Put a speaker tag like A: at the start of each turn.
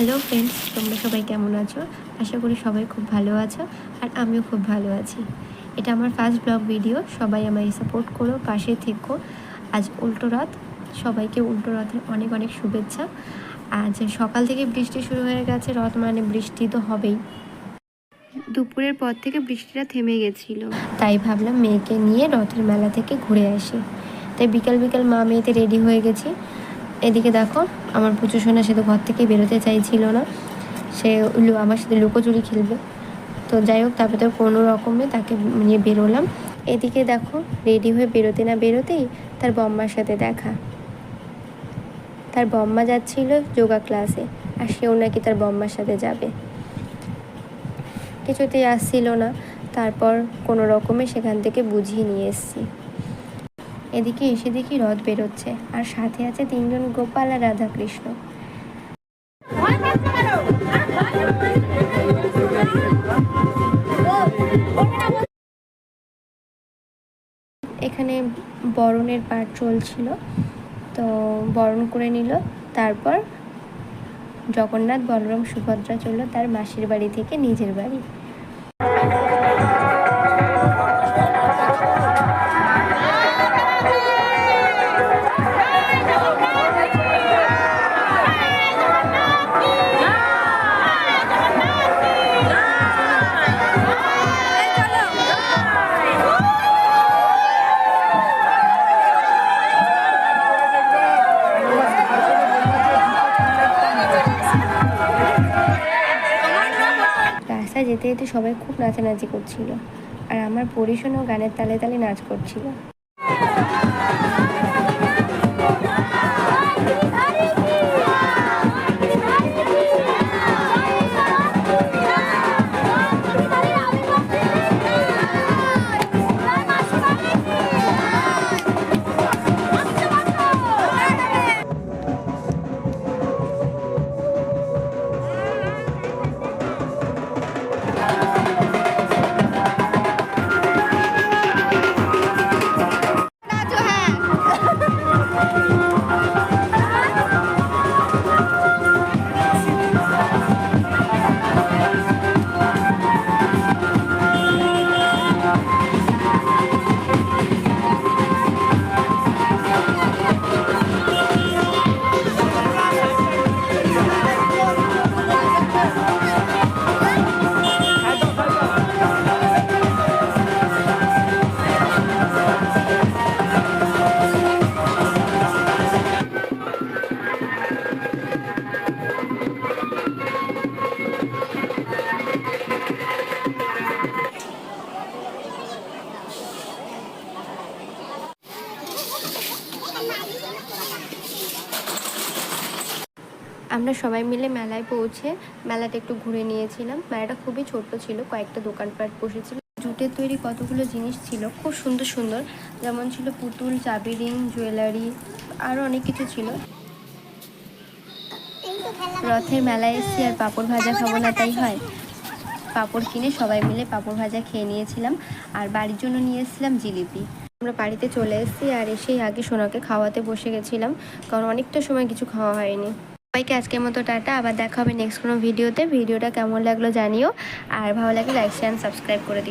A: Hello friends তোমরা সবাই কেমন আছো? আশা করি সবাই খুব ভালো আছো আর আমিও খুব ভালো আছি। এটা আমার ফার্স্ট ব্লগ ভিডিও সবাই আমায় সাপোর্ট করো, পাশে থেকো। আজ উল্টো রথ, সবাইকে উল্টো রথের অনেক অনেক শুভেচ্ছা। আজ সকাল থেকে বৃষ্টি শুরু হয়ে গেছে, রথ মানে বৃষ্টি তো হবেই। দুপুরের পর থেকে বৃষ্টিটা থেমে গেছিল। তাই ভাবলাম মেয়েকে নিয়ে রথের মেলা থেকে ঘুরে আসি। তাই বিকাল বিকাল মা মেয়েতে রেডি হয়ে গেছি। এদিকে দেখো, আমার পুজো সোনা সে তো ঘর থেকে বেরোতে চাইছিল না। সে আমার সাথে লুকোচুরি খেলবে। তো যাই হোক, তারপরে তো কোনো রকমে তাকে নিয়ে বেরোলাম। এদিকে দেখো রেডি হয়ে বেরোতে না বেরোতেই তার বম্মার সাথে দেখা। তার বম্মা যাচ্ছিল যোগা ক্লাসে, আর সেও নাকি তার বম্মার সাথে যাবে। কিছুতেই আসছিল না। তারপর কোনো রকমে সেখান থেকে বুঝিয়ে নিয়ে এসেছি। এদিকে এসে দেখি রথ বেরোচ্ছে, আর সাথে আছে তিনজন গোপাল আর রাধাকৃষ্ণ। এখানে বরণের পাঠ চলছিল, তো বরণ করে নিল, তারপর জগন্নাথ বলরাম সুভদ্রা চলল তার মাসির বাড়ি থেকে নিজের বাড়ি। রাস্তায় যেতে যেতে সবাই খুব নাচানাচি করছিল। আর আমার পরিশোনও গানের তালে তালে নাচ করছিল। আমরা সবাই মিলে মেলায় পৌঁছে মেলাটা একটু ঘুরে নিয়েছিলাম। মেলাটা খুবই ছোট্ট ছিল, কয়েকটা দোকানপাট বসেছিল। জুটের তৈরি কতগুলো জিনিস ছিল, খুব সুন্দর সুন্দর। যেমন ছিল পুতুল, চাবি রিং জুয়েলারি আরও অনেক কিছু ছিল। রথের মেলায় এসেছি আর পাঁপড় ভাজা খাব না তাই হয়। পাঁপড় কিনে সবাই মিলে পাঁপড় ভাজা খেয়ে নিয়েছিলাম আর বাড়ির জন্য নিয়ে এসেছিলাম জিলিপি। আমরা বাড়িতে চলে এসেছি আর এসেই আগে সোনাকে খাওয়াতে বসে গেছিলাম, কারণ অনেকটা সময় কিছু খাওয়া হয়নি। সবাইকে আজকের মতো টাটা। আবার দেখা হবে নেক্সট কোনো ভিডিওতে। ভিডিওটা কেমন লাগল জানিও। আর ভালো লাগলে লাইক শেয়ার সাবস্ক্রাইব করে দিও।